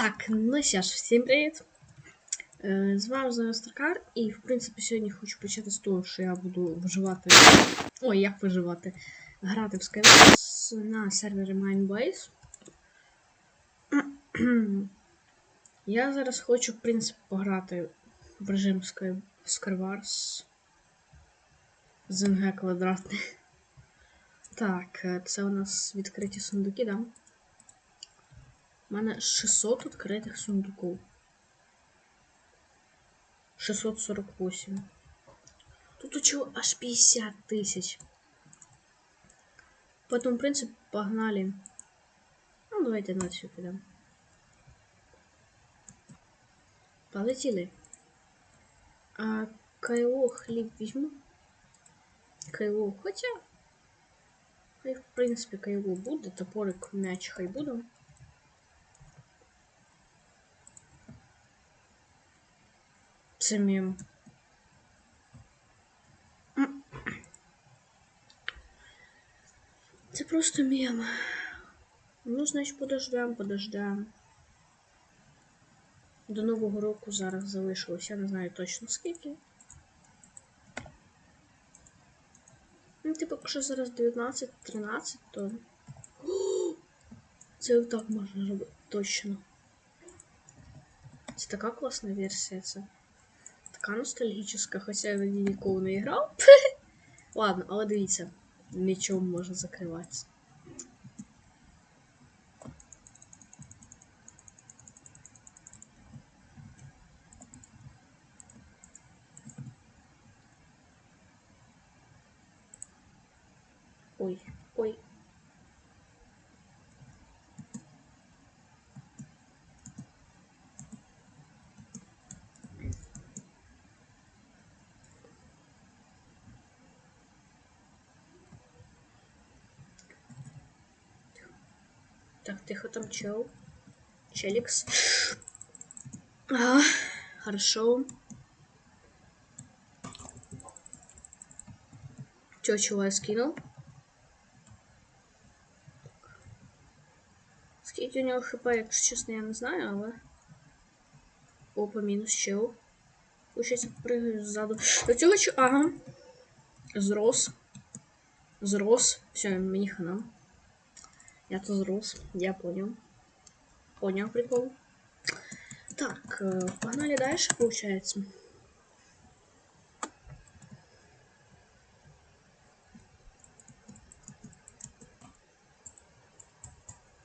Так, ну що ж, всім привіт! З вами знову Старкар, і в принципі сьогодні хочу почати з того, що я буду виживати. Ой, як виживати? Грати в Skywars на сервері Minebase. Я зараз хочу, в принципі, пограти в режим Sky- Skywars з НГ квадратний. Так, е, це у нас відкриті сундуки, да? У мене 600 відкритих сундуків. 648. Тут у чого аж 50 тисяч. Потім, в принципі, погнали. Ну, давайте на цю підемо. Полетіли. А кайло хліб візьму. Кайло, хоча. Хай, в принципі, кайло буде, топорик м'яч хай буде. Це мем. Це просто мем. Ну, значить, подождем, подождем. До Нового року зараз залишилось, я не знаю точно скільки. Ну, типу, якщо зараз 19-13, то. Це отак можна робити точно. Це така класна версія, це. Така ностальгічна, хоча я в ній ніколи не грав. Ладно, але дивіться, мечом можна закриватися. Ой, ой. Так, тихо там чел. Челикс. А, хорошо. Чё, чего я скинул? Скільки у нього хп, якщо чесно, я не знаю, але. Опа, мінус чел. Получається, пригаю ззаду. До цього чу... Ага. Зрос. Зрос. Все, мені хана. Я то зрос. Я понял. Понял прикол. Так, э, погнали дальше, получается.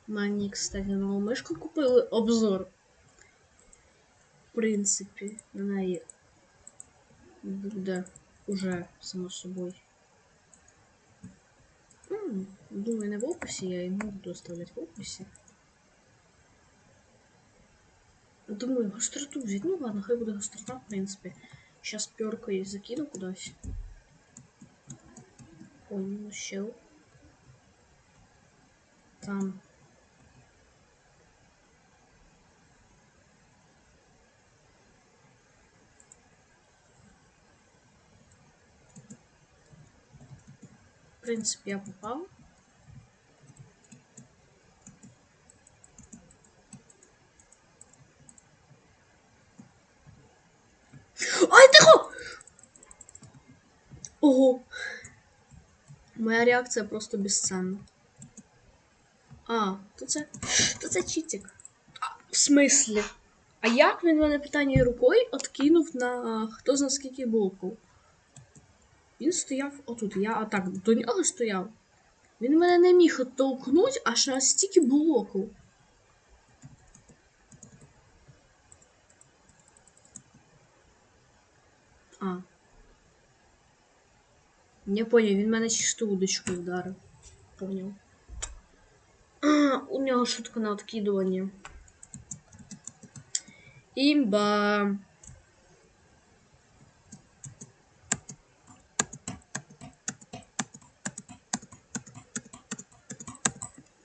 Мені, кстати, нову мишку купили. Обзор. В принципі, на неї буде уже само собою. М, Думаю, не в описі, я йому буду оставлять в описі. Думаю, гостроту взять. Ну ладно, хай буде гострота, в принципі. Сейчас перкою закину кудись. Ой, ну щел. Там. В принципе, я попал. Ай, тихо! Ого! Реакція просто безценна. А, то це. То це читик. А, в смислі? А як він мене питання рукою откинув на хто зна скільки блоків? Він стояв отут, я отак до нього стояв. Він мене не міг оттолкнути аж на стільки блоків. Не поняв, він мене чисто удочкою вдарив. Поняв. А, у нього шутка на откидування. Імба.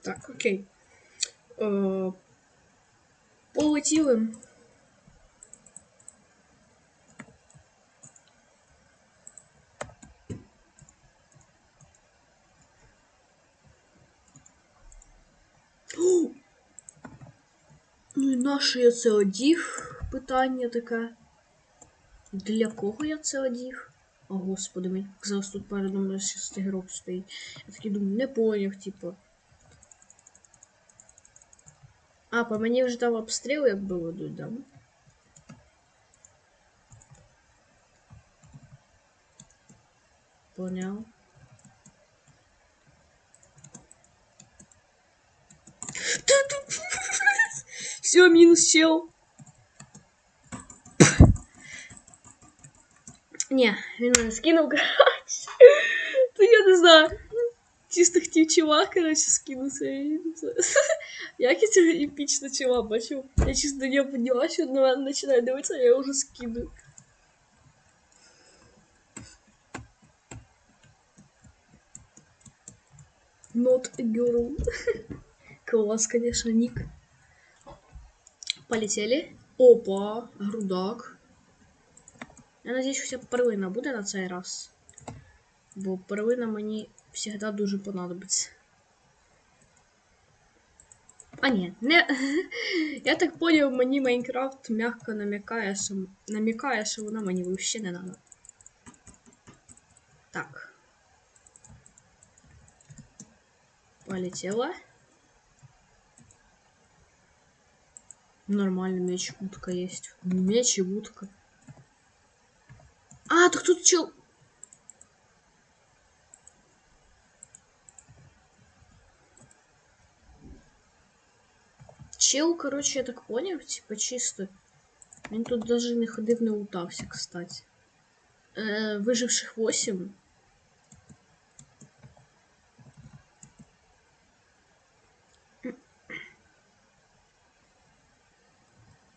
Так, окей. Е, полетіли. І наше я це одів? Питання таке. Для кого я це одів? О, господи, мені зараз тут передо мною шестигрок стоїть. Я такий думаю, не поняв, типу. А, по мені вже там обстріл, як було йдуть, да? Понял. Все, минус чел. Не, він мене скинув, короче. То я не знаю. Чисто хотів чувак, короче, скинувся. Я не знаю. Як я цього епічно чела бачив? Я чисто до нього піднялася, на мене починає дивитися, а я вже скину. Not a girl. Класс, конечно, ник. Полетели. Опа, грудак. Я надіюсь, вся перлина буде на цей раз. Бо перлина мені завжди дуже понадобиться. А ні, не. Я так поняв, мені Майнкрафт м'яко намікає, що намікає, що вона мені взагалі не треба. Так. Полетела. Нормально, меч, утка есть. Меч и утка. А, так тут чел... Чел, короче, я так понял, типа чисто. Він тут даже не ходив, не лутався, кстати. Е, виживших 8.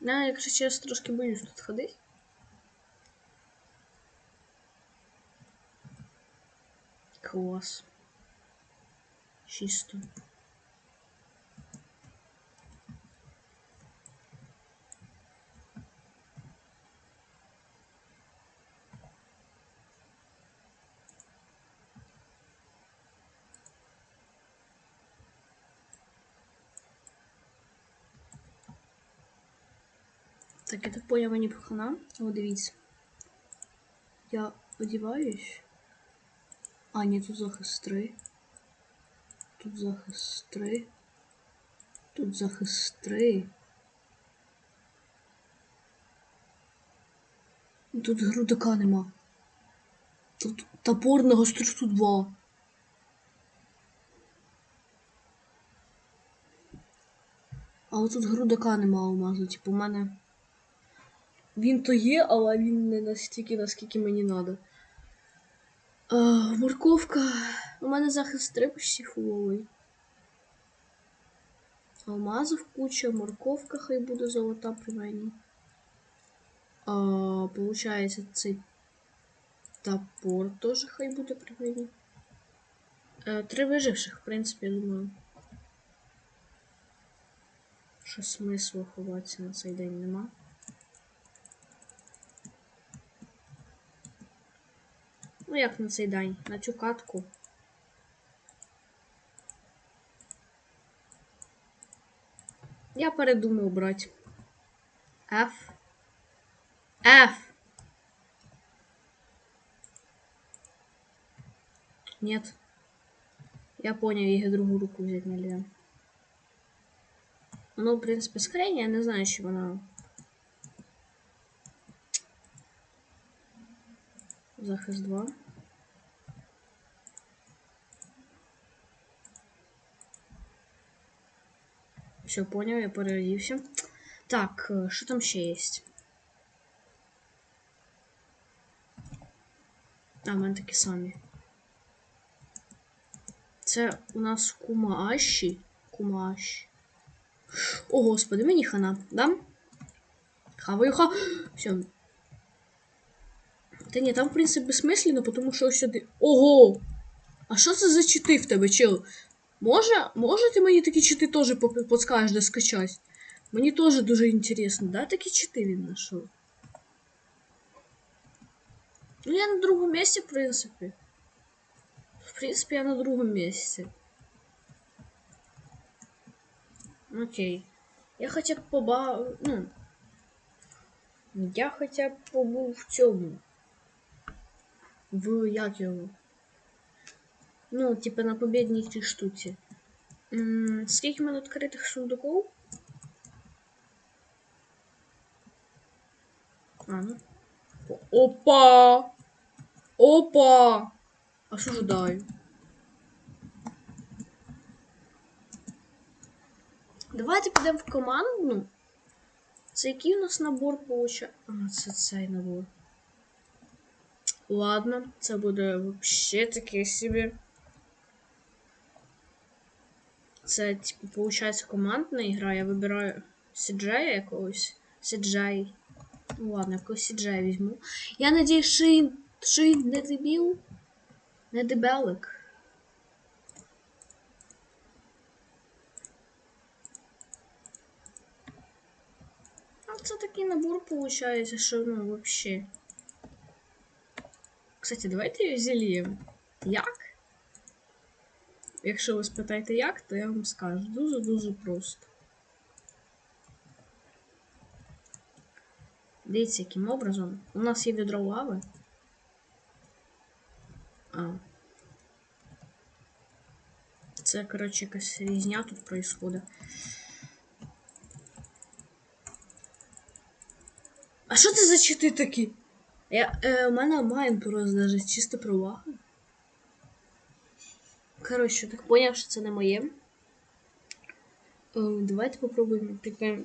Да, якщо чесно, трошки боюсь тут ходити. Клас. Чисто. Так, я так понял, мені хана. О, дивіться. Я одіваюсь. А, ні, тут захист 3. Тут захист 3. Тут захист 3. Тут грудака нема. Тут топор на гостроту 2. Але тут грудака нема алмазу, типу, у мене. Він то є, але він не настільки, наскільки мені треба. Морковка. У мене захист 3 почти фуловий. Алмазів куча, морковка хай буде золота при мені. А, Получається, цей топор теж хай буде при мені. Три виживших, в принципі, я думаю. Що смислу ховатися на цей день нема. Ну, як на цей день? На цю катку. Я передумав брати. F. F. Нет. Я понял, їх другу руку взять нельзя. Ну, в принципе, скорее я не знаю, що вона. Захист 2. Все, понял, я переродився. Так, що там ще є? А, в мене такі самі. У нас кумааші. Кумааші. О, господи, мені хана, да? Хаваю ха. Все. Та ні, там, в принципі, безсмислено, тому що сюди. Ого! А що це за чити в тебе, чел? Може, може ти мені такі чити теж подскажеш, де скачать? Мені теж дуже інтересно, да, такі чити він знайшов? Ну, я на другом месте, в принципе. В принципе, я на другом месте. Окей. Я хоча б побав. Ну. Я хоча б побув в цьому. В як його? Ну, типа на побідній цій штуці. М, Скільки в мене відкритих сундуків? А, ну. Опа! Опа! Осуждаю. Давайте підемо в командну. Це який у нас набор получає? А, це цей набор. Ладно, це буде вообще таке собі. Це, типу, получається командна ігра. Я вибираю Сіджея якогось. Сіджей. Ну ладно, якогось Сіджея візьму. Я надіюсь, що він, що він не дебіл. Не дебелик. А це такий набор виходить, що ну вообще. Кстати, давайте її зіліємо. Як? Якщо ви спитаєте як, то я вам скажу. Дуже-дуже просто. Дивіться, яким образом. У нас є відро лави. А. Це, коротше, якась різня тут происходить. А що це за чити такі? Я, е, у мене майн просто даже чисто провага. Коротше, так поняв, що це не моє. Е, давайте попробуємо таке.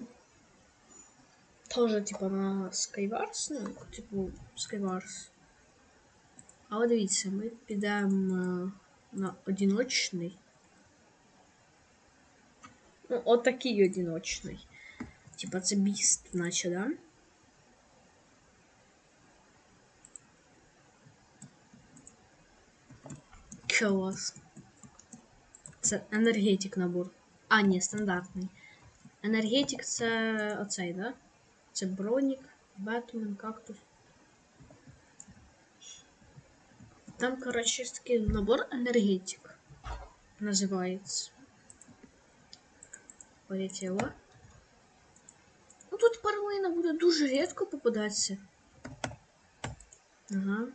Тоже, типа, на Skywars, ну, типу, Skywars. Але дивіться, ми підемо е, на одиночний. Ну, отакий одиночний. Типа це біст, наче, да? Клас. Це енергетик набор. А, ні, стандартний. Енергетик це оцей, да? Це бронік, Бетмен, кактус. Там, коротше, є такий набор енергетик. Називається. Полетіло. Ну тут перлина буде дуже рідко попадатися. Ага.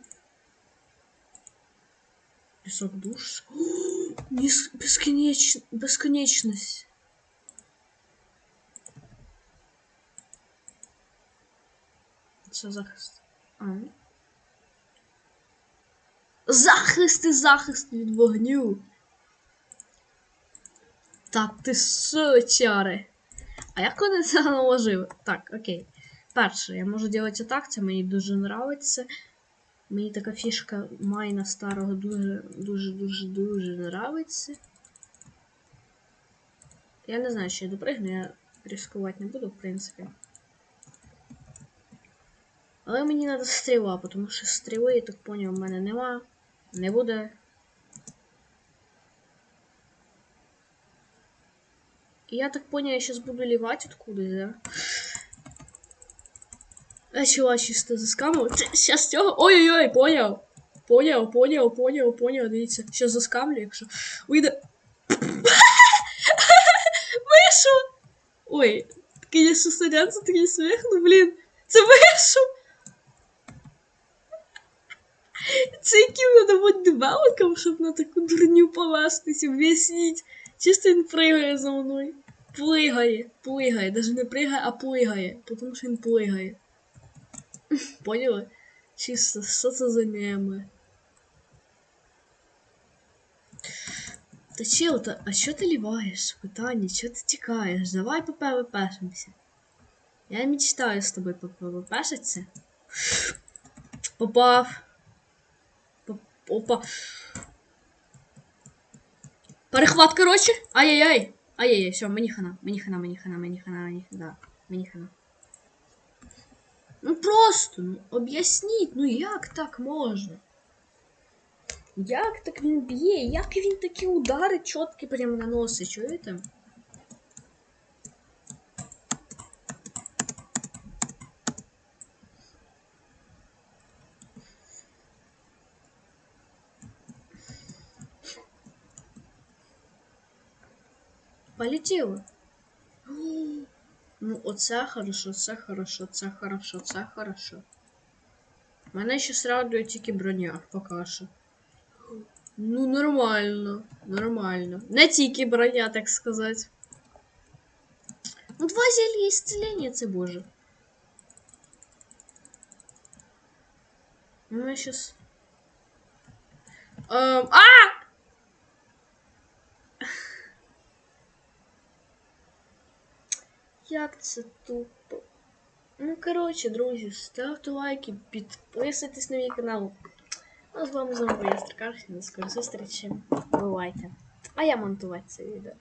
Песок душ. Ніс- Безконеч... Це захист. А. Захист і захист від вогню. Так, ти сучари. А як вони це наложили? Так, окей. Перше, я можу робити так, це мені дуже нравиться. Мені така фішка майна старого дуже дуже дуже дуже нравиться. Я не знаю, що я допригну, я ризикувати не буду, в принципі. Але мені треба стріла, тому що стріли, я так поняв, в мене нема. Не буде. І я так поняв, я зараз буду лівати откудись, да? Я чого чисто заскамив. Сейчас цього. Ой-ой-ой, поняв. Поняв, поняв, поняв, поняв. Дивіться. Щас заскамлю, якщо. Уйде. Вийшов! Ой, конечно, сорян за такий сміх, ну блін. Це вийшов! Це яким треба бути дебеликом, щоб на таку дурню повестись, об'ясніть. Чисто він пригає за мною. Плигає, плигає, даже не пригає, а плигає, тому що він плигає. Поняли? Чисто, що це за меми? Та чел, та, а що ти ліваєш? Питання, що ти тікаєш? Давай по ПВПшимся. Я мечтаю з тобою по ПВПшиться. Попав. Поп- Опа. Перехват, короче. Ай-яй-яй. Ай-яй-яй, все, мені хана, мені хана, мені хана, мені хана, мені хана, мені хана. Ну просто, ну об'ясніть, ну як так можна? Як так він б'є? Як він такі удари чіткі прям наносить, чуєте? Полетело. Ну, оце хорошо, це хорошо, це хорошо, це хорошо. Мене ще радує тільки броня, поки що. Ну, нормально, нормально. Не тільки броня, так сказати. Ну, два зелья исцеления, це боже. Ну, я сейчас... Эм, а! Як це тупо. Ну, коротше, друзі, ставте лайки, підписуйтесь на мій канал. Ну, з вами знову я Строкар, до скорої зустрічі. Бувайте. А я монтувати це відео.